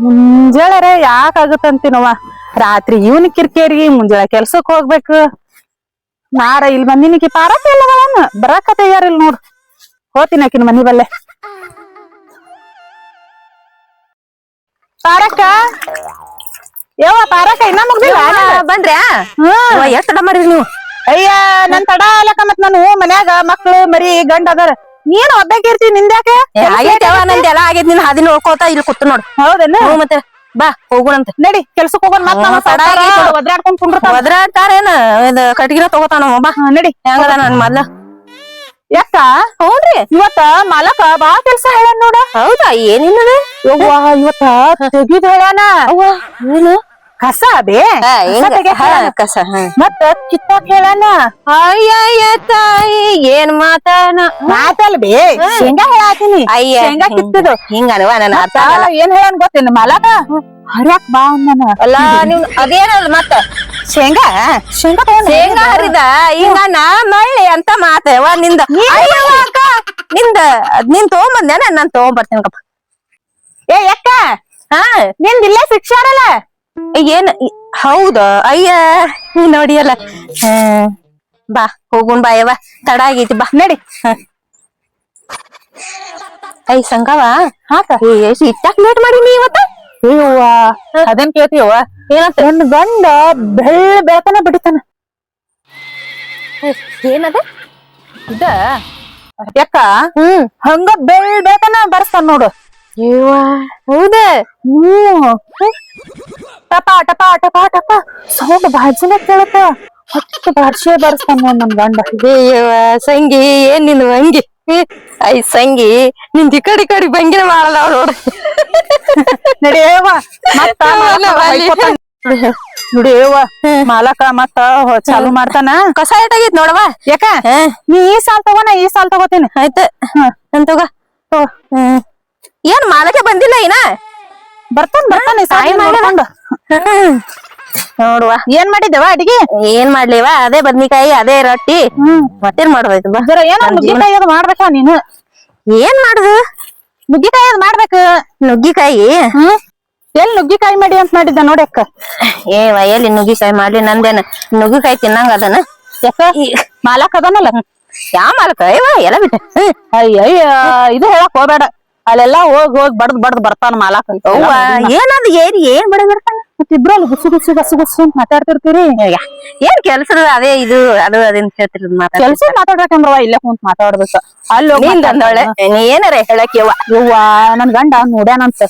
ಮುಂಜಾಳೆ ಯಾಕ ಆಗುತ್ತಂತೀನವ ರಾತ್ರಿ ಇವನ್ ಕಿರ್ಕೇರಿ ಮುಂಜಾನೆ ಕೆಲ್ಸಕ್ ಹೋಗ್ಬೇಕು. ನಾರ ಇಲ್ಲಿ ಬಂದಿನಿಕಿ ಪಾರಕ ಇಲ್ಲವನ ಬರಾಕ ತಯಾರಿಲ್ಲ ನೋಡ್. ಹೋತಿನ ಆಕಿನ ಮನಿ ಬಲ್ಲೆ. ಪಾರಕ ಯವ್ವ ಪಾರಕ ಇನ್ನ ಮುಗ್ದಿಲ್ಲ ಬಂದ್ರ್ಯಾ? ಹ್ಮ್. ಎಷ್ಟ್ ತಡ ಮಾಡಿರಿ ನೀವು ಅಯ್ಯ ನನ್ ತಡ ಅಲ್ಲಕ ಮತ್ ನಾನು ಮನ್ಯಾಗ ಮಕ್ಳು ಮರಿ ಗಂಡ ಅದಾರ. ನೀನ್ ಒಬ್ಬಾಕಿ ಇರ್ತಿ ನಿಂದ್ಯಾಕೆ ನಂದೆಲ್ಲ ಆಗೈತ್ ನೀನ್ ಹಾದಿ ನೋಡ್ಕೋತ ಇಲ್ಲಿ ಕೂತು ನೋಡ್. ಹೌದೇನ? ಮತ್ತೆ ಬಾ ಹೋಗುಣಂತ. ನಡಿ ಕೆಲ್ಸಕ್ ಹೋಗೋಣ ಮತ್ತ ನಮ್ಮ ಸಡಾರ. ಒದ್ರಾಡ್ಕೊಂಡ್ ಕುಂಡ್ರತಾವ ಒದ್ರಾಡ್ತಾರೇನ? ಇದು ಕಟ್ಗಿನ ತಗೋತಾನ ಬಾ. ನಡಿ. ಹೆಂಗದ ನನ್ ಮೊದ್ಲ? ಯಾಕ? ಹೌದ್ರಿ. ಇವತ್ತ ಮಾಲಕ ಬಾ ಕೆಲ್ಸ ಹೇಳ ನೋಡ. ಹೌದಾ ಏನಿಲ್ಲ ಇವತ್ತ ತೆಗಿದ್ ಹೇಳಾನ ಏನು? ಕಸ ಹಾ, ಕಸ ಹಿಂಗ? ತೆಗ್ಯಾಕ್ ಹಾ, ಹೇಳ್ಯಾನ. ಕಸ ಹಾ. ಮತ್ತ ಕಿತ್ತಾಕ್ ಅಯ್ಯಯ್ಯ ತಾಯಿ ಏನ್ ಮಾತಾನ ಮಾತಲ್ಬಿ ಶೇಂಗಾ ಹೇಳಾತೀನಿ. ಅಯ್ಯ ಶೇಂಗಾ ಕಿತ್ತದು ಹಿಂಗ ಅನವ ನನ್ನ ಅರ್ಥ ಆಗಲ್ಲ. ಏನ್ ಹೇಳ್ಯಾನ ಗೊತ್ತೇನು? ಮಾಲಕ ಹರ್ಯಾಕ್ ಬಾ ಅಂದನ. ಅಲ್ಲ ನೀವ್ ಅದೇನಲ್ಲ ಮತ್ತ? ಶೇಂಗಾ? ಶೇಂಗಾ ತಗೊಂಡ್ ಶೇಂಗಾ ಹರಿದ? ಹಿಂಗ ನಾ ಮಳ್ಳಿ ಅಂತ ಮಾತವ ನಿಂದ. ಅಯ್ಯವ್ವ ಅಕ್ಕ ನಿಂದ. ಅದ್ ನೀನ್ ತಗೊಂಬಂದೇನ ನಾನ್ ತಗೊಂಬರ್ತೀನಿ ಕಪ್ಪ. ಏ ಯಾಕ? ಹಾ. ನಿಂದ ಇಲ್ಲೇ ಶಿಕ್ಷಾರಲ್ಲ ಏನ್ ಹೌದ? ಅಯ್ಯ ನೀ ನೋಡಿಯಲ್ಲ ಬಾ ಹೋಗುನ್ ಬಾ ಯವ್ವ. ತಡ ಆಗೈತಿ ಬಾ ನಡಿ. ಐ ಸಂಗವ ಹಾಕ. ಇಟ್ಟಾಕ್ ಲೇಟ್ ಮಾಡಿ ನೀ ಇವತ್ತ? ಅಯ್ಯವ್ವ ಅದೇನ್ ಕೇಳ್ತೀವ ಏನಂತ? ನನ್ ಗಂಡ ಬೆಳ್ಳ ಬೆಳಕನ ಬಿಡಿತಾನ. ಏನದ? ಇದ ಯಾಕ ಹ್ಮ್. ಹಂಗ ಬೆಳ್ ಬೇಕನ ಬರ್ಸ್ತಾನ ನೋಡು. ಹೌದ? ಹ್ಮ್. ಟಪ ಟಪ ಟಪ ಟಪ. ಸೌಂಡ್ ಬಾಜಿನ ಕೇಳತ್ತ. ಹತ್ತು ಭಾಷೆ ಬರ್ಸ್ತಾನ ನೋಡ್ ನನ್ ಗಂಡ. ಅಯ್ಯವ್ವ ಸಂಗಿ ಏನ್ ನಿನ್ ಹಂಗಿ ಐ ಸಂಗಿ ನಿಂದ ಈ ಕಡೆ ಕಡೆ ಭಂಗಿನ ಮಾಡಲ್ಲ ನೋಡು. ನಡಿಯವ್ವ ಮತ್ತ ಮಾಲಕ ಅವ್ವ. ನಡಿಯವ್ವ ಮಾಲಕ ಮತ್ತ ಚಾಲು ಮಾಡ್ತಾನ. ಕಸ ಏಟಾಗೈತ್ ನೋಡವ ಯಾಕ? ನೀ ಈ ಸಾಲ್ ತಗೋನ ಈ ಸಾಲ್ ತಗೋತೀನಿ. ಆಯ್ತು. ನನ್ ಹ್ಮ್. ಏನ್ ಮಾಲಕ ಬಂದಿಲ್ಲ ಏನ ಬರ್ತಾನ ಬರ್ತಾನೆ ಸಾಯಿ. ನೋಡ್ಕೊಂಡು. ನೋಡುವ. ಏನ್ ಮಾಡಿದ್ದವ ಅಡಿಗೆ? ಏನ್ ಮಾಡ್ಲಿವ? ಅದೇ ಬದ್ನಿಕಾಯಿ ಅದೇ ರೊಟ್ಟಿ. ಮತ್ತೇನ್ ಮಾಡ್ಬೇಕು? ಬಾ. ಏನೋ ನುಗ್ಗಿಕಾಯಿ ಅದು ಮಾಡ್ಬೇಕ ನೀನು. ಏನ್ ಮಾಡುದು? ನುಗ್ಗಿಕಾಯಿ ಅದು ಮಾಡ್ಬೇಕು. ನುಗ್ಗಿಕಾಯಿ? ಹ್ಮ್. ಎಲ್ ನುಗ್ಗಿಕಾಯಿ ಮಾಡಿ ಅಂತ ಮಾಡಿದ್ದ ನೋಡಿ ಅಕ್ಕ. ಏವ ಎಲ್ಲಿ ನುಗ್ಗಿಕಾಯಿ ಮಾಡ್ಲಿ? ನಂದೇನ ನುಗ್ಗಿಕಾಯಿ ತಿನ್ನಂಗ ಅದನ? ಯಾಕ? ಮಾಲಕ್ ಅದನಲ್ಲ. ಯಾವ ಮಾಲಕ? ಇವ ಎಲ್ಲ ಬಿಟ್ಟ. ಅಯ್ಯ ಇದು ಹೇಳಕ್ ಹೋಗ್ಬೇಡ. ಅಲ್ಲೆಲ್ಲಾ ಹೋಗ್ ಹೋಗ್ ಬಡ್ದ್ ಬಡ್ದ್ ಬರ್ತಾನ ಮಾಲಕ್ ಅಂತ ಅವ್ವ ಏರಿ ಏನ್ ಏನ್ ಬಡ ಬರ್ತಾನ? ಅಲ್ಲಿ ಗುಸು ಗುಸು ಗಸು ಗುಸು ಅಂತ ಮಾತಾಡ್ತಿರ್ತೀರಿ? ಏನ್ ಕೆಲ್ಸದ? ಅದೇ ಇದು ಅದು ಅದೇನ್ ಹೇಳ್ತಿರ್ ಕೆಲ್ಸ ಮಾತಾಡ್ಬೇಕಂದ್ರವ ಇಲ್ಲೇ ಕುಂತ ಮಾತಾಡ್ಬೇಕು. ಅಲ್ಲಿ ಹೋಗ್ ಮಾತಾಡ್ತಾನ. ನೀ ಏನಾರ ಯವ್ವ? ನನ್ ಗಂಡ ನೋಡ್ಯಾನಂತ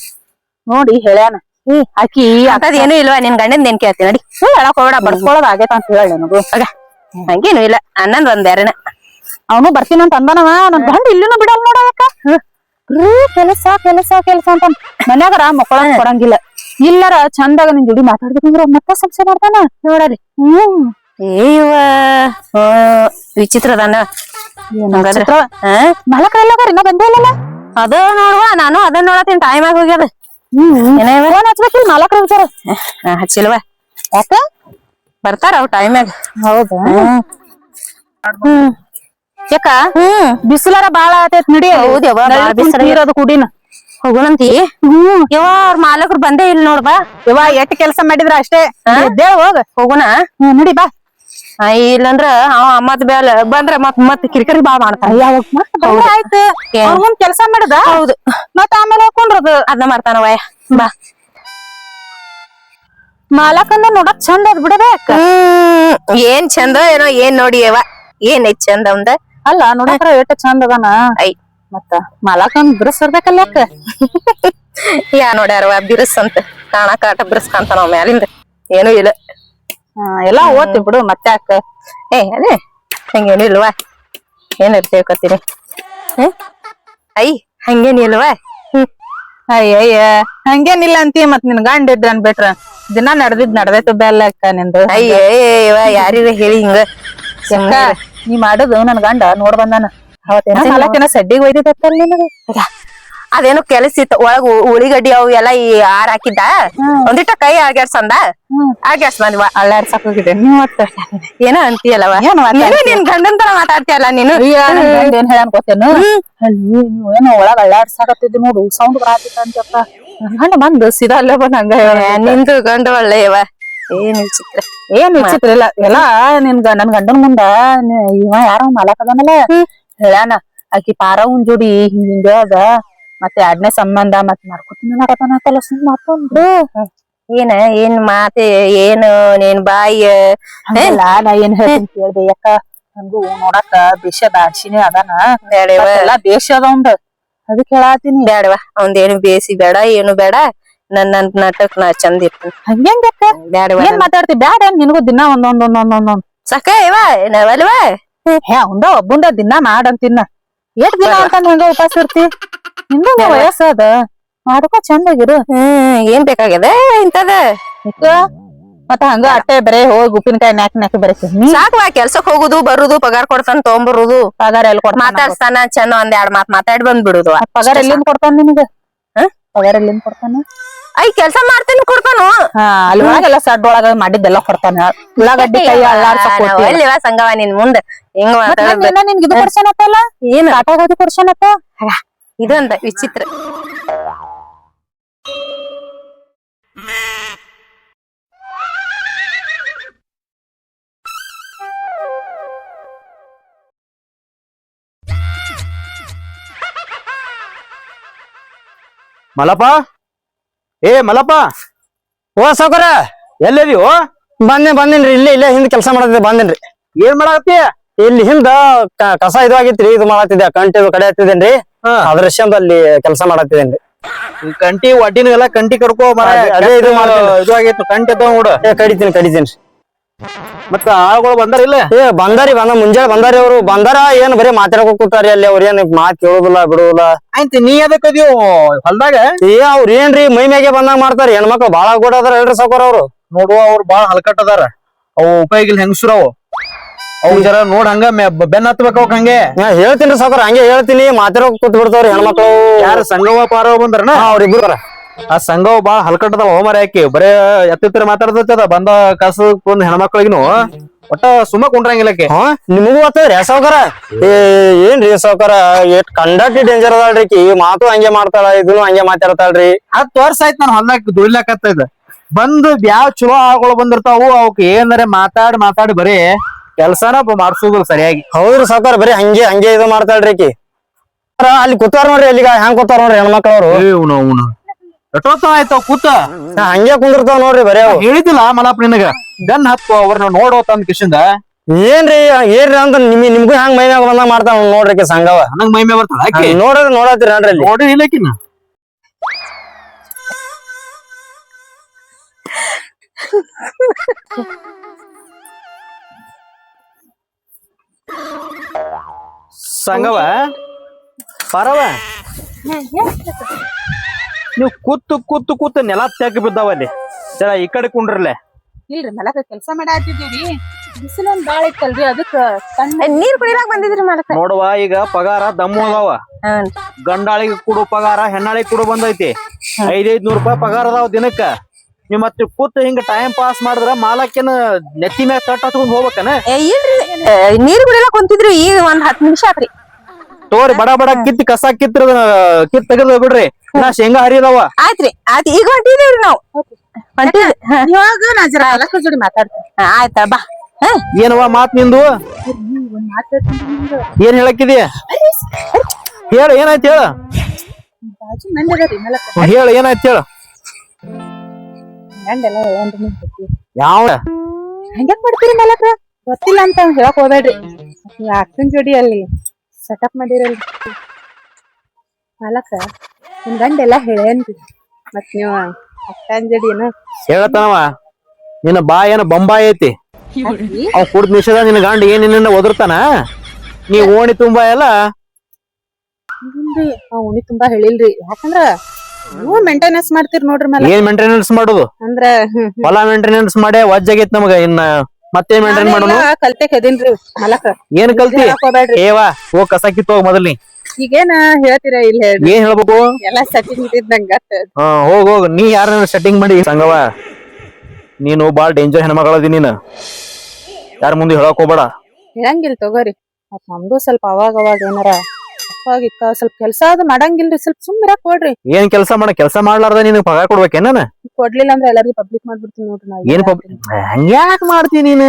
ನೋಡಿ ಹೇಳ್ಯಾನ. ಏ ಆಕಿ ಅಂತದ್ ಏನು ಇಲ್ವಾ? ನಿನ್ ಗಂಡನ್ ಏನ್ ಕೇಳ್ತೀನಿ ನಡಿ. ಸುಳ್ಳು ಹೇಳಕ್ ಹೋಗ್ಬೇಡ ಬಡ್ಸ್ಕೊಳದ್ ಆಗೈತ ಅಂತ ಹೇಳಿ ನನಗೂ. ಆಗ ಹಂಗೇನು ಇಲ್ಲ. ಅನ್ನಂದ್ ಒಂದ್ ಎರಡನ. ಅವನು ಬರ್ತೀನಂತ ಅಂದನವ. ನನ್ ಗಂಡ ಇಲ್ಲಿನೂ ಬಿಡಲ್ ನೋಡ ಯಾಕ ರೀ ಕೆಲಸ ಕೆಲಸ ಕೆಲಸ ಅಂತ ಮನ್ಯಾಗರ ಮಕ್ಕಳ ಕೊಡಂಗಿಲ್ಲ. ಇಲ್ಲರ ಚಂದಾಗ ನಿನ್ ಜೋಡಿ ಮಾತಾಡ್ಬೇಕಂದ್ರ ಮತ್ತೆ ಸಂಶಯ ಮಾಡ್ತಾನ? ನೋಡಲಿ ಹ್ಮ್. ಏವ ವಿಚಿತ್ರ ಅದಾನ. ಮಲಕ ಎಲ್ಲಾಗಾರ ಇನ್ನ ಬಂದೇ ಇಲ್ಲ ಅದ ನೋಡುವ ನಾನು ಅದನ್ನ ನೋಡತೀನಿ ಟೈಮ್ ಆಗಿ ಹೋಗ್ಯದ. ಫೋನ್ ಹಚ್ಬೇಕಿಲ್ಲ ಮಾಲಕ್ರ ವಿಚಾರ. ಹಚ್ಚಿಲ್ವ? ಯಾಕ? ಬರ್ತಾರ ಅವ್ ಟೈಮ್ಯಾಗ ಹೌದಾ? ಹ್ಮ್. ಹ್ಮ್. ಯಾಕ? ಹ್ಮ್. ಬಿಸಿಲಾರ ಬಾಳ ಆತೈತ್ ನಡಿ ಅಲ್ಲಿ. ಹೌದ್ ಬಾಳ ನೆರಳ್ ಕುಂತ್ ಬಿಸಿಲಾಗ- ನೀರ್ ಅದು ಕುಡಿನ. ಹೋಗುಣಂತಿ? ಹ್ಮ್. ಯವ್ವ ಅವ್ರ ಮಾಲಕರು ಬಂದೇ ಇಲ್ಲ ನೋಡ್ಬಾ ಯವ್ವ ಎಷ್ಟ್ ಕೆಲಸ ಮಾಡಿದ್ರ ಅಷ್ಟೇ? ಇದ್ದೇ ಹೋಗ. ಹೋಗುಣ? ಹ್ಮ್ ನಡಿ ಬಾ. ಇಲ್ಲಂದ್ರ ಅವ ಮತ್ ಬೇಲ ಬಂದ್ರ ಮತ್ ಮತ್ ಕಿರಿಕಿರಿ ಬಾ ಮಾಡ್ತಾನ. ಆಯ್ತು? ಅವನ್ ಕೆಲಸ ಮಾಡದ? ಹೌದು. ಮತ್ತ ಆಮೇಲೆ ಹಾಕೊಂಡ್ರದು ಅದ್ನ ಮಾಡ್ತಾನವ ಬಾ. ಮಾಲಕಂದ ನೋಡಕ್ ಚಂದ ಅದ್ ಬಿಡದೆ ಹ್ಮ್. ಏನ್ ಚಂದ ಏನೋ ಏನ್ ನೋಡಿ ಯವ್ವ. ಏನ್ ಐತ್ ಚಂದ ಅವಂದ? ಅಲ್ಲ ನೋಡಕ್ರ ಎಷ್ಟ್ ಚಂದ ಅದಾನ. ಐ. ಮತ್ತ ಮಾಲಕಂದ್ ಬಿಡಿಸಿರ್ಬೇಕಲ್ಲ ಯಾಕ? ಯಾ ನೋಡ್ಯಾರವ ಬಿರುಸ್ ಅಂತ ಕಾಣಕ ಆಟ ಬಿರುಸ್ ಕಾಣ್ತಾನ ಅವ್ ಮ್ಯಾಲಿಂದ. ಏನೂ ಇಲ್ಲ. ಎಲ್ಲ ಎಲ್ಲಾ ಓದ್ತಿ ಬಿಡು ಮತ್ತೆ ಯಾಕ? ಏ ಅದೇ ಹಂಗೇನು ಇಲ್ವಾ? ಏನ್ ಇರ್ತೇವಕತ್ತೀನಿ ಹ್ಮ್? ಐ ಹಂಗೇನ್ ಇಲ್ವಾ? ಹ್ಮ್. ಅಯ್ಯ ಅಯ್ಯ ಹಂಗೇನಿಲ್ಲ ಅಂತೀ ಮತ್ ನಿನ್ ಗಂಡ ಇದ್ರ ಅನ್ಬಿಟ್ರ. ದಿನ ನಡ್ದಿದ್ ನಡ್ದೈತು ಬೆಲ್ಲ ಅಕ್ಕ ನಿಂದು. ಅಯ್ಯ ಯಾರಿಗ ಹೇಳಿ ಹಿಂಗ. ಯಾಕ ನೀ ಮಾಡೋದು ನನ್ ಗಂಡ ನೋಡ್ ಬಂದಾನ. ಅವತ್ತೇನ ಸಡ್ಡಿಗೆ ಒಯ್ದಿದ್ದತ್ತಲ್ಲ ನಿನಗ ಅದೇನೋ ಕೆಲಸ ಇತ್ತು ಒಳಗ ಉಳಿಗಡ್ಡಿ ಅವು ಎಲ್ಲ ಈ ಆರ್ ಹಾಕಿದ್ದ. ಒಂದಿಟ್ಟ ಕೈ ಆಗ್ಯಾಡ್ಸಂದ ಹ್ಮ್. ಆಗ್ಯಾಡ್ಸ್ ಬಂದ್ವ. ಅಳ್ಳಾಡ್ಸಕ್ ಹೋಗಿದೆ ಏನೋ ಅಂತೀಯಲ್ಲವ? ನೀನು ಗಂಡನ್ ತರ ಮಾತಾಡ್ತೀಯಲ್ಲ ನೀನು? ಏನ್ ಹೇಳನ್ ಗೊತ್ತೇನು? ನೀವು ಏನೋ ಒಳಗ ಅಳ್ಳಾಡ್ಸಾಕತ್ತಿದ್ ನೋಡು. ಸೌಂಡ್ ಬರಾತಿತ್ತ ಅಂತ ಗಂಡ ಬಂದು ಸೀದಾ ಅಲ್ಲೇ ಬಂದ್ ಹಂಗ ನಿಂದು ಗಂಡ ಒಳ್ಳೆಯವ. ಏನ್ ವಿಚಿತ್ರ ಏನ್ ವಿಚಿತ್ರ ಇಲ್ಲ. ಎಲ್ಲಾ ನಿನ್ ನನ್ನ ನನ್ ಗಂಡನ್ ಮುಂದ ನಿ- ಇವ ಯಾರ ಮಾಲಕ್ ಹೇಳಾನ ಹೇಳ್ಯಾನ ಆಕಿ ಪಾರವನ್ ಜೋಡಿ ಹಿಂಗ ಅದ. ಮತ್ತೆ ಎರಡನೇ ಸಂಬಂಧ ಮತ್ ಮಾಡ್ಕೊತೀನಿ ಸುಮ್ ಮಾತೊಂದು ಏನ ಏನ್ ಮಾತೆ ಏನು ನೀನ್ ಬಾಯಿ ಹಂಗಲ್ಲ ನಾ ಏನ್ ಹೇಳ್ತೀನಿ ಕೇಳ್ದೆ ಯಾಕ? ನಂಗೂ ನೋಡಾಕ ಬೇಷ ದಾಡ್ಸಿನೇ ಅದಾನ. ಬೇಡವ ಎಲ್ಲಾ ಬೇಷ ಅದಾವಂದ ಅದಕ್ಕೆ ಹೇಳಾತೀನಿ ಬೇಡವ ಅವಂದೇನು ಬೇಸಿ ಬೇಡ ಏನು ಬೇಡ. ನನ್ ನನ್ ನಾಟಕ ನಾ ಚಂದ ಇತ್ತು. ಏನ್ ಮಾತಾಡ್ತಿ? ಬ್ಯಾಡ ನಿನಗೂ ದಿನ ಒಂದೊಂದ್ ಒಂದೊಂದ್ ಒಂದೊಂದ್ ಸಾಕ ಇವ ನಾವಲ್ವ ಹೇ ಅವಂದ ದಿನಾ ದಿನ ಮಾಡಂತಿನ್ನ. ಎಷ್ಟ್ ದಿನ ಅಂತ ಹಂಗ ಉಪವಾಸ ಇರ್ತಿ? ನಿಂದು ವಯಸ್ಸ ಅದ ಮಾಡ್ಕೊ ಚಂದಾಗಿರು ಹ್ಮ್ ಏನ್ ಬೇಕಾಗ್ಯದ? ಇಂತದ ಮತ್ತ ಹಂಗ ಅಟ್ಟೆ ಬರೇ ಹೋಗಿ ಉಪ್ಪಿನಕಾಯಿ ನಾಕ್ ನಾಕ್ ಬರೀ ಸಾಕ್ವಾ ಕೆಲ್ಸಕ್ ಹೋಗುದು ಬರುದು ಪಗಾರ ಕೊಡ್ತಾನ ತಗೊಂಬರುದು. ಪಗಾರ ಎಲ್ಲಿ ಕೊಡ್ತಾನ? ಮಾತಾಡ್ತಾನ ಚಂದ ಒಂದ್ ಎರಡ್ ಮಾತ್ ಮಾತಾಡಿ ಬಂದ್ ಬಿಡುದು ಪಗಾರ ಎಲ್ಲಿಂದ ಕೊಡ್ತಾನ ನಿನಗ? ಪಗಾರ ಎಲ್ಲಿಂದ ಕೊಡ್ತಾನ? ಐ ಕೆಲ್ಸ ಮಾಡ್ತೀನಿ ಕೊಡ್ತಾನು. ಹಾ ಅಲ್ಲಿ ಒಳಗೆಲ್ಲ ಸಡ್ ಒಳಗ ಮಾಡಿದ್ದೆಲ್ಲ ಕೊಡ್ತಾನ. ಉಳ್ಳಾಗಡ್ಡಿ ಕೈ ಅಳ್ಳಾಡ್ಸಕ್ ಕೊಡ್ತೀವಿ ಸಂಗವ ನಿನ್ ಮುಂದ. ಹಿಂಗ ಮಾತಾಡೋದು? ನಿನ್ಗೆ ಇದು ಕೊಡ್ಸನತ್ತಲ್ಲ ಏನು? ಕಾಟಾಗದಿ ಕೊಡ್ಸನತ್ತ ಇದೊಂದ ವಿಚಿತ್ರ. ಮಲಪ ಏ ಮಲಪ ಓ ಸಾವ್ಕಾರ ಎಲ್ಲದಿವೋ ಬಂದೆ ಬಂದೇನ್ರಿ ಇಲ್ಲೇ ಇಲ್ಲೇ ಹಿಂದ್ ಕೆಲಸ ಮಾಡತ್ತಿದ್ದೆ ಬಂದೇನ್ರಿ. ಏನ್ ಮಾಡಾಕತ್ತಿ? ಇಲ್ಲಿ ಹಿಂದ ಕ- ಕಸ ಇದು ಆಗಿತ್ರಿ ಇದು ಮಾಡತ್ತಿದ್ದೆ ಕಂಟಿ ಕಡೆ ಹತ್ತಿದ್ದೇನ್ರಿ. ಹಾ. ಅದ್ರ ವಿಷಯದ ಅಲ್ಲಿ ಕೆಲಸ ಮಾಡತ್ತಿದ್ದೇನ್ರಿ. ಈ ಕಂಟಿ ಒಡ್ಡಿನ ಎಲ್ಲ ಕಂಟಿ ಕಡ್ಕೋ ಮರ ಅದೇ- ಅದೇ ಇದು ಮಾಡ್ತೀನಿ. ಇದು ಆಗೈತು ಕಂಟಿ ಅದಾವ ನೋಡು. ಏ ಕಡಿತೀನಿ ಕಡಿತೀನಿ. ಮತ್ತ ಆಳುಗಳು ಬಂದಾರ ಇಲ್ಲ? ಏ ಬಂದಾರಿ ಬಂದ ಮುಂಜಾನೆ ಬಂದಾರಿ ಅವ್ರು. ಬಂದಾರ ಏನ್ ಬರೀ ಮಾತಾಡಕ್ ಕೂತಾರಿ ಅಲ್ಲಿ ಅವ್ರ ಏನ್ ಮಾತ್ ಕೇಳೋದಿಲ್ಲ ಬಿಡುದಿಲ್ಲ. ಆಯ್ತು ನೀ ಅದಕ್ಕೆ ಅದೀವ್ ಹೊಲ್ದಾಗ? ಏ ಅವ್ರ ಏನ್ರಿ ಮೈ ಮ್ಯಾಗೆ ಬಂದಾಗ ಮಾಡ್ತಾರ. ಹೆಣ್ಮಕ್ಳು ಬಾಳ ಕೂಡ ಅದಾರ ಹೇಳ್ರಿ ಸಾಕೋರ್ ಅವ್ರು. ನೋಡುವ ಅವ್ರು ಬಾಳ ಹಲ್ಕಟ್ ಅದಾರ. ಅವು ಉಪಯೋಗಿಲ್ ಹೆಂಗಸ್ರು ಅವು? ಅವು ಜರ ನೋಡ್ ಹಂಗ ಬೆನ್ನ ಬೆನ್ ಹತ್ಬೇಕ ಅವಕ್ ಹಂಗೆ. ನಾ ಹೇಳ್ತೀನಿ ಸಾಕೋರ್ ಹಂಗೆ ಹೇಳ್ತೀನಿ. ಮಾತಾಡಕ್ ಕೂತ್ ಬಿಡ್ತಾವ್ರಿ ಹೆಣ್ಮಕ್ಳು. ಯಾರ ಸಂಗವ ಪಾರವ ಬಂದ್ರ ಅವ್ರಿಬ್ರು ಬರ ಆ ಸಂಘ ಬಾಳ ಹಲ್ಕಟ್ಟದ ಹೋಮರ ಯಾಕೆ ಬರೇ ಎತ್ತಿರ ಮಾತಾಡ್ತದ ಬಂದ ಕಸ ಕುಂದ್ ಹೆಣ್ಮಕ್ಳಿಗೂ ಒಟ್ಟ ಸುಮ್ಮ ಕುಂಡ್ರಂಗಿಲ್ಲಕ್ಕೆ ಹಾ ನಿಮಗೂ ಗೊತ್ತದ್ರಿ ಸಾವ್ಕಾರ? ಏ ಏನ್ರಿ ಸಾವ್ಕಾರ? ಎಷ್ಟ್ ಕಂಡಕ್ಟಿ ಡೇಂಜರ್ ಅದಾಳ್ರಿ ಈ ಮಾತು ಹಂಗೆ ಮಾಡ್ತಾಳ ಇದನ್ನು ಹಂಗೆ ಮಾತಾಡ್ತಾಳ್ರಿ. ಹತ್ತು ವರ್ಷ ಆಯ್ತು ನಾನು ಹೊಲ್ದಾಗ ದುಡಿಲಾಕತ್ತ ಇದ್ದ. ಬಂದು ಬ್ಯಾವ್ ಚಲೋ ಆಳ್ಗಳು ಬಂದಿರ್ತಾವು ಅವಕ್ ಏನಾರ ಮಾತಾಡಿ ಮಾತಾಡಿ ಬರೀ ಕೆಲ್ಸನ ಮಾಡ್ಸೋದಿಲ್ಲ ಸರಿಯಾಗಿ. ಹೌದ್ರಿ ಸಾವ್ಕಾರ ಬರೀ ಹಂಗೆ ಹಂಗೆ ಇದು ಮಾಡ್ತಾಳ್ರಿ ಅವ್ರ ಅಲ್ಲಿ ಕೂತಾರ ನೋಡ್ರಿ ಅಲ್ಲಿಗ ಹೆಂಗ್ ಕೂತಾರ ನೋಡ್ರಿ ಹೆಣ್ಮಕ್ಳವ್ರು? ಇವ್ನು ಆಯ್ತಾವ ಕೂತ. ನಾ ಹಂಗೆ ಕುಂದಿರ್ತಾವ ನೋಡ್ರಿ ಬರೀ ಅವು. ಹೇಳಿದಿಲ್ಲ ಮಲಪ್ಪ ನಿನಗ. ಬೆನ್ ಹತ್ತು ಅವ್ರನ್ನ ನೋಡೋ ತಂದ್ ಕಿಶಿಂದ. ಏನ್ರಿ ಏನ್ರಿ ಅಂತ ನಿಮ್ ನಿಮ್ಗೂ ಹೆಂಗ್ ಮೈ ಮ್ಯಾಗ ಬಂದಂಗ ಮಾಡ್ತಾವ ನೋಡ್ರಿ ಸಂಗವ ನನಗ್ ಮೈಮೆ ಬರ್ತಾಳ ಆಕಿ. ನೋಡ್ರಿ ನೋಡತ್ರಿ ನೋಡ್ರಿ ಅಲ್ಲಿ. ನೋಡಿ ಇಲ್ಲಕಿನ ಸಂಗವ ಪರವ. ನೀವು ಕೂತು ಕೂತು ಕೂತು ನೆಲ ತೆಗ್ ಬಿದ್ದಾವ ಅಲ್ಲಿ ಜರ ಈ ಕಡೆ ಕುಂಡ್ರಲ್ಲೇ ಇಲ್ರಿ ಮಲಕ ಕೆಲಸ ಮಾಡಾತಿದ್ದೀವಿ ಒಂದ್ ಬಾಳ ಇತ್ತಲ್ರಿ ಅದಕ್ಕ ನೀರ್ ಕುಡಿಲಾಕ್ ಬಂದಿದ್ರಿ ಮಲಕ. ನೋಡುವ ಈಗ ಪಗಾರ ದಮ್ಮು ಅದಾವ. ಗಂಡಾಳಿಗೆ ಕೊಡು ಪಗಾರ ಹೆಣ್ಣಾಳಿಗೆ ಕೊಡು ಬಂದೈತಿ. ಐದೈದ್ ನೂರ್ ರೂಪಾಯಿ ಪಗಾರ ಅದಾವ ದಿನಕ್ಕ. ನೀವ್ ಮತ್ತೆ ಕೂತ್ ಹಿಂಗ ಟೈಮ್ ಪಾಸ್ ಮಾಡಿದ್ರ ಮಾಲಕ್ಕೇನ ನೆತ್ತಿ ಮ್ಯಾಗ ತಟ್ಟ ಹತ್ಕೊಂಡ್ ಹೋಗ್ಬೇಕನ? ಇಲ್ರಿ. ನೀರ್ ಕುಡಿಲಾಕ್ ಕುಂತಿದ್ರಿ ಈಗ ಒಂದ್ ಹತ್ತು ನಿಮಿಷ ಆತ್ರಿ. ತೋರಿ ಬಡ ಬಡ ಕಿತ್ತಿ ಕಸ ಕಿತ್ರ ಕಿತ್ ತೆಗೆದ್ ಬಿಡ್ರಿ ನಾ ಶೇಂಗಾ ಹರಿದವ ಆಯ್ತ್ರಿ ಆಯ್ತು ಈಗ ಹೊಂಟಿದೇವ್ರಿ ನಾವು. ಹೊಂಟಿದ್ವಿ ಹ, ಇವಾಗ ನಾ ಜರ ಮಲಕ ಜೋಡಿ ಮಾತಾಡ್ತೀನಿ. ಆಯ್ತಾ ಬಾ. ಹ. ಏನವ ಮಾತ್ ನಿಂದು? ಏನ್ ಹೇಳಕ್ಕಿದಿ? ಹೇಳ ಏನಾಯ್ತು ಹೇಳ? ಬಾಜು ನಂದದರಿ ಮಲಕ. ಹೇಳ ಏನಾಯ್ತು ಹೇಳ? ಯಾವ? ಹಂಗ್ಯಾಕ್ ಮಾಡ್ತೀರಿ ಮಲಕ? ಗೊತ್ತಿಲ್ಲ ಅಂತ ಹೇಳಕ್ ಹೋಗ್ಬೇಡ್ರಿ. ಅಕ್ಕನ್ ಜೋಡಿ ಅಲ್ಲಿ? ಸೆಟಪ್ ಮಾಡಿರಲ್ಲ. ಮಲಕ ನಿಮ್ ಗಂಡೆಲ್ಲ ಹೇಳೇನ್ರಿ. ಮತ್ ನೀವು ಅಕ್ಕಂಜಡಿ ಜೋಡಿ ಏನೋ? ಹೇಳತನವ ನಿನ್ನ ಬಾ ಏನ ಬೊಂಬಾಯಿ ಐತಿ? ಅವ್ ಕುಡ್ದ ನಿಷೇಧ ನಿನ್ನ ಗಂಡ ಏನ್ ನಿನ್ನ ಒದರ್ತಾನ? ನೀ ಓಣಿ ತುಂಬಾ ಎಲ್ಲ? ಉಣಿ ತುಂಬಾ ಹೇಳಿಲ್ರಿ. ಯಾಕಂದ್ರ ನೀವು ಮೇಂಟೆನೆನ್ಸ್ ಮಾಡ್ತೀರಿ ನೋಡ್ರಿ ಮಲ ಏನ್ ಮೇಂಟೆನೆನ್ಸ್ ಮಾಡೋದು? ಅಂದ್ರ. ಹೊಲ ಮೇಂಟೆನೆನ್ಸ್ ಮಾಡೇ ವಜ್ಜಾಗೈತಿ ನಮಗ ಇನ್ನ. ಮತ್ತೇನ್ ಮೇಂಟೈನ್ ನಾನೆಲ್ಲ ಕಲ್ತೆ ಕದೀನ್ರಿ ಮಲಕ. ಏನ್ ಕಲ್ತಿ? ಏವಾ ಹೋಗ್ ಕಸ ಕಿತ್ತು ಹೋಗ್ ಈಗೇನ ಹೇಳ್ತೀರ ಇಲ್ಲ ಹೇಳ್ರಿ? ಏನ್ ಹೇಳ್ಬೇಕು? ಎಲ್ಲಾ ಸೆಟ್ಟಿಂಗ್ ಇದ್ದಂಗ ಹಾ ಹೋಗ್ ಹೋಗ್. ನೀ ಯಾರ ಸೆಟ್ಟಿಂಗ್ ಮಾಡಿ ಸಂಗವ? ನೀನು ಬಾಳ್ ಡೇಂಜರ್ ಹೆಣ್ಮಗಳದಿ ನೀನು. ಯಾರ ಮುಂದೆ ಹೇಳಕ್ ಹೋಗ್ಬೇಡ. ಹೇಳಂಗಿಲ್ಲ ತಗೋರಿ. ನಮ್ದು ಸ್ವಲ್ಪ ಅವಾಗ ಅವಾಗ ಏನಾರ ಹೋಗಿ ಸ್ವಲ್ಪ ಕೆಲಸ ಅದು ಮಾಡಂಗಿಲ್ರಿ ಸ್ವಲ್ಪ ಸುಮ್ಮನೆ ಕೊಡ್ರಿ ಏನ್ ಕೆಲಸ ಮಾಡ ಕೆಲಸ ಮಾಡ್ಲಾರ್ದ ನಿನಗ್ ಪಗಾರ ಕೊಡ್ಬೇಕೇನ ಕೊಡ್ಲಿಲ್ಲ ಅಂದ್ರೆ ಎಲ್ಲರಿಗೂ ಪಬ್ಲಿಕ್ ಮಾಡ್ಬಿಡ್ತೀನಿ ನೋಡ್ರಿ ನಾವ್ ಏನ್ ಹಂಗ್ಯಾಕ್ ಮಾಡ್ತಿ ನೀನು?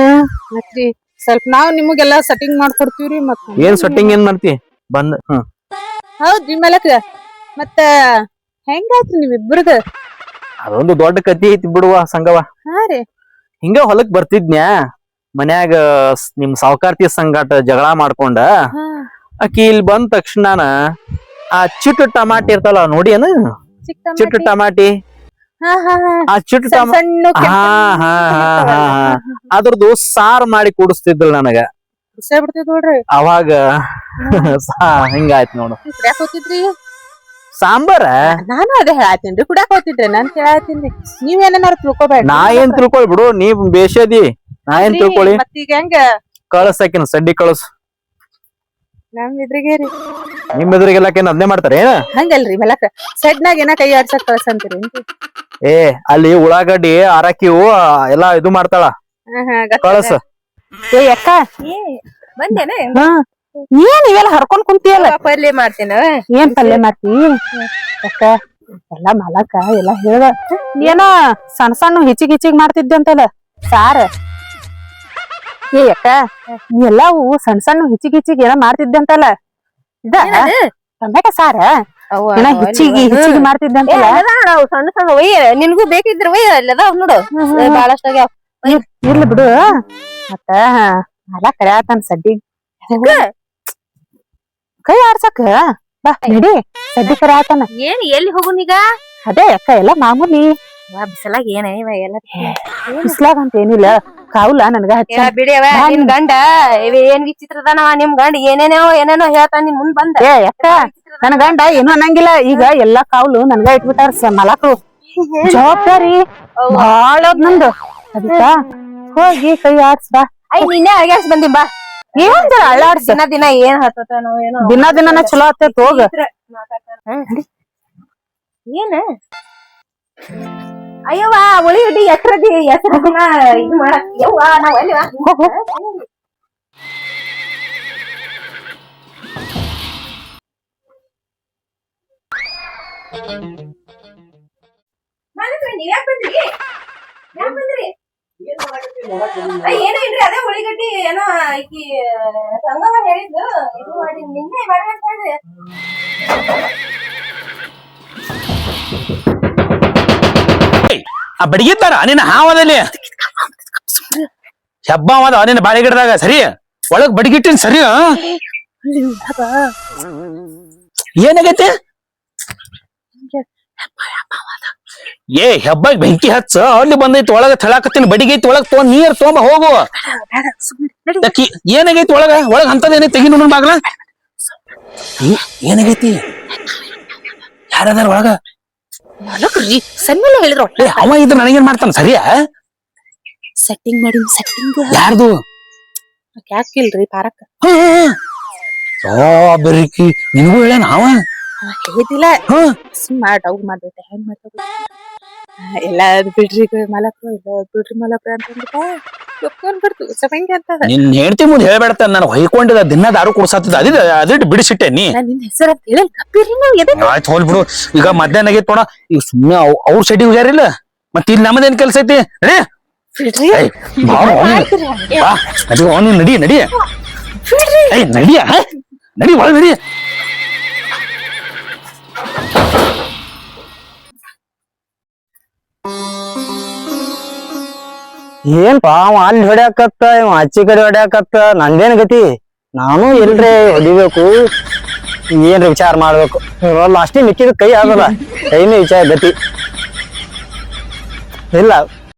ಮತ್ರಿ ಸ್ವಲ್ಪ ನಾವ್ ನಿಮಗೆಲ್ಲ ಸೆಟ್ಟಿಂಗ್ ಮಾಡ್ಕೊಡ್ತೀವ್ರಿ ಮತ್ತ ಏನ್ ಸೆಟ್ಟಿಂಗ್ ಏನ್ ಮಾಡ್ತಿ? ಬಂದ್ ಹ್ಮ್. ಹೌದ್ರಿ ಮಲಕ್ರ ಮತ್ತ ಹೆಂಗಾಯ್ತು ನೀವಿಬ್ರದ ಅದೊಂದು ದೊಡ್ಡ ಕತಿ ಐತಿ ಬಿಡುವ ಸಂಗವ ಹಾ ರೀ. ಹಿಂಗ ಹೊಲಕ್ ಬರ್ತಿದ್ನ್ಯಾ? ಮನ್ಯಾಗ ಸ್- ನಿಮ್ ಸಾವುಕಾರ್ತಿ ಸಂಗಾಟ ಜಗಳ ಮಾಡ್ಕೊಂಡ? ಹಾ. ಆಕಿ ಇಲ್ಲಿ ಬಂದ ತಕ್ಷಣ ಆ ಚಿಟ್ಟು ಟಮಾಟಿ ಇರ್ತಲ್ಲ ನೋಡಿ ಏನು? ಚಿಟ್ಟು ಟಮಾಟಿ. ಟಮಾಟಿ ಆ ಚಿಟ್ಟು ಸಣ್ಣ ಟಮಾ ಸಣ್ಣ ಕೆಂಪ್ ಹಾ ಹಾ ಹಾ ಅದ್ರದ್ದು ಸಾರ್ ಮಾಡಿ ಕೂಡಿಸ್ತಿದ್ರು ನನಗ. ಅವಾಗ ಹಿಂಗಾಯ್ತು ನೋಡು. ಸಾಂಬಾರ? ನಾನು ಅದೇ ಹೇಳ್ತೀನಿ ಕುಡ್ಯಾಕ್ ಹೋಗ್ತಿದ್ರೆ ನಾನ್ ಕೇಳತ್ತೀನಿ ನೀವ್ ಏನೇನಾರ ತಿಳ್ಕೊಬೇಡ ನಾ ಏನ್ ತಿಳ್ಕೊಳ್ ಬಿಡು ನೀ ಬೇಷದಿ ನಾ ಏನ್ ತಿಳ್ಕೊಳ್ಳಿ ಈಗ ಹೆಂಗ? ಕಳಸಕಿನ ಸಡ್ಡಿ ಕಳಸ್. ನಮ್ ಇದ್ರಿಗೆ ರೀ ನಿಮ್ ಎದುರಿಗೆಲ್ಲಕೇನ್ ಅದನ್ನೇ ಮಾಡ್ತಾರೆ ಏನ? ಹಂಗಲ್ರಿ ಮಲಕ. ಸೆಡ್ನಾಗ ಏನ ಕೈ ಆಡ್ಸಕ್ ಕಳ್ಸಂತೀರಿ ಏ ಅಲ್ಲಿ ಉಳ್ಳಾಗಡ್ಡಿ ಅರಕಿವು ಎಲ್ಲಾ ಇದು ಮಾಡ್ತಾಳ. ಕಳಸ. ಏ ಅಕ್ಕ. ಬಂದೇನೆ? ಏನ್ ಇವೆಲ್ಲ ಹರ್ಕೊಂಡ್ ಕುಂತಿಯಲ್ಲ? ಪಲ್ಯ ಮಾಡ್ತೇನ? ಏನ್ ಪಲ್ಯ ಮಾಡ್ತಿ? ಅಕ್ಕ ಎಲ್ಲಾ ಮಲಕ ಎಲ್ಲ ಹೇಳ್ದ. ಏನೋ ಸಣ್ಣ ಸಣ್ಣ ಹಿಚಿಗ್ ಹಿಚಿಗ್ ಮಾಡ್ತಿದ್ದೆ ಅಂತಲ್ಲ. ಸಾರ. ಏ ಅಕ್ಕ ಎಲ್ಲಾವು ಸಣ್ಣ ಸಣ್ಣ ಹಿಚಿಗ್ ಹಿಚಿಗ್ ಏನೋ ಮಾಡ್ತಿದ್ದೆ ಅಂತಲ್ಲ. ಇದ? ಟೊಮೆಟೊ ಸಾರ? ಏನ ಹಿಚಿಗಿ ಹಿಚಿಗಿ ಮಾಡ್ತಿದ್ದೆ ಅಂತಲ್ಲ. ಸಣ್ಣ ಸಣ್ಣ ಒಯ್ಯ ನಿನ್ಗೂ ಬೇಕಿದ್ರ ಒಯ್ಯ ಅಲ್ಲದಾವ್ ನೋಡು. ಬಾಳಷ್ಟ ಆಗ್ಯಾವ. ಇರ್ಲಿ ಬಿಡು. ಮತ್ತ ಮಲ ಕರ್ಯಾತನ್ ಸಡ್ಡಿ ಕೈ ಆಡ್ಸಕ್? ಬಾ ನಡಿ. ಸಡ್ಡಿ ಕರ್ಯಾತನ ಏನ್ ಎಲ್ಲಿ ಹೋಗುನೀಗ ಅದೇ ಅಕ್ಕ ಎಲ್ಲ ಮಾಮೂಲಿ. ಬಿಸಲಾಗ ಏನ ಎಲ್ಲ ಬಿಸ್ಲಾಗ ಅಂತ ಏನಿಲ್ಲ. ಕಾವುಲ ನನ್ಗ ಹಚ್ಚ. ನಿಮ್ ಬಿಡಿಯವ ನಿನ್ ಗಂಡ ಇವ ಏನ್ ವಿಚಿತ್ರದಾನವ ನಿಮ್ ಗಂಡ ಏನೇನೋ ಏನೇನೋ ಹೇಳ್ತಾನ ನಿನ್ ಮುಂದ್ ಬಂದ. ಏ ಅಕ್ಕ ನನ್ ಗಂಡ ಏನು ಅನ್ನಂಗಿಲ್ಲ. ಈಗ ಎಲ್ಲಾ ಕಾವಲು ನನ್ಗ ಇಟ್ಬಿಟ್ಟಾರ ಮಲಕ್ರು. ಜವಾಬ್ದಾರಿ ಬಾಳ ಅದ್ ನಂದು. ಅದಕ್ಕ ಹೋಗಿ ಕೈ ಆಡ್ಸ್ ಬಾ. ಐ ನಿನ್ನೆ ಅಡ್ಗ್ಯಾಸ್ ಬಂದಿ ಬಾ. ಏನ್ ಜರ ಅಳ್ಳಾಡ್ಸ ದಿನ ದಿನ ಏನ್ ಹತ್ತತಾನೋ ಏನೋ. ದಿನ ದಿನನ ಚಲೋ ಆಗ್ತೈತ್ ಹೋಗ. ಏನ? ಅಯ್ಯವ್ವ ಉಳಿಗಡ್ಡಿ ಎತ್ರದಿ ಹೆಸರು ಇದು ಮಾಡಕ್ ಯವ್ವ ನಾವ್ ಅಲ್ಲಿವಾ ನೀವ್ಯಾಕ್ ಬಂದ್ರಿ ಯಾಕ್ ಬಂದ್ರಿ ಅಯ್ಯ, ಏನೂ ಇಲ್ರಿ ಅದೇ ಉಳಿಗಡ್ಡಿ ಏನೋ ಈಕಿ ಸಂಗಮ ಹೇಳಿದ್ದು ಇದು ಮಾಡಿ ನಿನ್ನೆ ಮಾಡ್ಬೇಕ್ ಹೇಳ್ರಿ ಆ ಬಡಿಗಿದ್ದಾರ ನಿನ್ನ ಹಾವದಲ್ಲಿ. ಹೆಬ್ಬ ಅದ ನಿನ್ನ ಬಾಳೆ ಗಿಡದಾಗ ಸರಿ? ಒಳಗ್ ಬಡಿಗಿಟ್ಟಿನ ಸರಿ? ಏನಾಗೈತಿ? ಏ, ಹೆಬ್ಬಾಗ ಬೆಂಕಿ ಹಚ್ಚ, ಅಲ್ಲಿ ಬಂದೈತಿ, ಒಳಗ ತಳಾಕತ್ತೀನಿ ಬಡಿಗೈತಿ ಒಳಗ್ ತೋ, ನೀರ್ ತೊಗೊಂಬ ಹೋಗು. ಏನಾಗೈತಿ ಒಳಗ? ಒಳಗೆ ಅಂತದೇನೆ ಏನೈತಿ ತೆಗಿ ನೋಡ್ ಬಾಗ್ಲ ಏನಾಗೈತಿ? ಯಾರದಾರ ಒಳಗ? ಮಲಕ್ರಿ ಸಣ್ಣ ಹೇಳಿದ್ರು ಏ ಅವ ಇದ್ರ ನನಗೇನ್ ಮಾಡ್ತಾನ? ಸರಿಯಾ? ಸೆಟ್ಟಿಂಗ್ ಮಾಡಿ ಸೆಟ್ಟಿಂಗ್ ಯಾರ್ದು? ಯಾಕಿಲ್ರಿ ಪಾರಕ್ ಓ ಬೆರಿಕಿ ನಿನಗೂ ಹೇಳ ನಾವ ಹೇಳಿದಿಲ್ಲ ಹ್ಮ್ ಸ್ಮಾರ್ಟ್ ಡೌಟ್ ಮಾಡ್ಬಿಟ್ಟೆ. ಹೆಂಗ್ ಮಾಡ್ತಾರೆ ಎಲ್ಲ ಅದ್ ಬಿಡ್ರಿ ಗ- ಮಲಕ್ರು ಅದ್ ಬಿಡ್ರಿ ಮಲಕ್ರು ಅಂತಂದ್ಬಿಟ್ಟ. ನಿನ್ ಹೆಂಡತಿ ಮುಂದೆ ಹೇಳ್ಬೇಡತ್ತ ನಾನು ಹೊಯ್ಕೊಂಡಿದ್ದ ದಿನ ದಾರು ಕುಡ್ಸತ್ತಿದ್ದ ಅದಿದ ಅದಿಟ್ಟು ಬಿಡಿಸಿಟ್ಟೆ ನೀ. ಆಯ್ತು ಹೋಲ್ ಬಿಡು. ಈಗ ಮಧ್ಯಾಹ್ನ ಆಗೈತ್ ನೋಡ ಈಗ ಸುಮ್ಮನೆ ಅವ್ರ ಸೈಡಿ ಹೋಗ್ಯಾರಿಲ್ಲ? ಮತ್ತೆ ಇಲ್ಲಿ ನಮ್ಮದೇನ್ ಕೆಲ್ಸ ಐತಿ? ನಡಿ. ನಡಿ ನಡಿಯ ನಡಿ ಒಳಗ್ ನಡಿ. ಏನ್ಪಾ ಅವ ಅಲ್ಲಿ ಹೊಡ್ಯಾಕತ್ತ, ಇವ ಆಚಿ ಕಡೆ ಹೊಡ್ಯಾಕತ್ತ, ನಂದೇನ್ ಗತಿ? ನಾನು ಎಲ್ರಿ ಹೊಡಿಬೇಕು ಏನ್ರಿ ವಿಚಾರ ಮಾಡ್ಬೇಕು? ಲಾಸ್ಟಿಗೆ ಮಿಕ್ಕಿದ ಕೈ ಆಗಲ್ಲ. ಕೈನೇ ವಿಚಾರ ಗತಿ. ಇಲ್ಲ.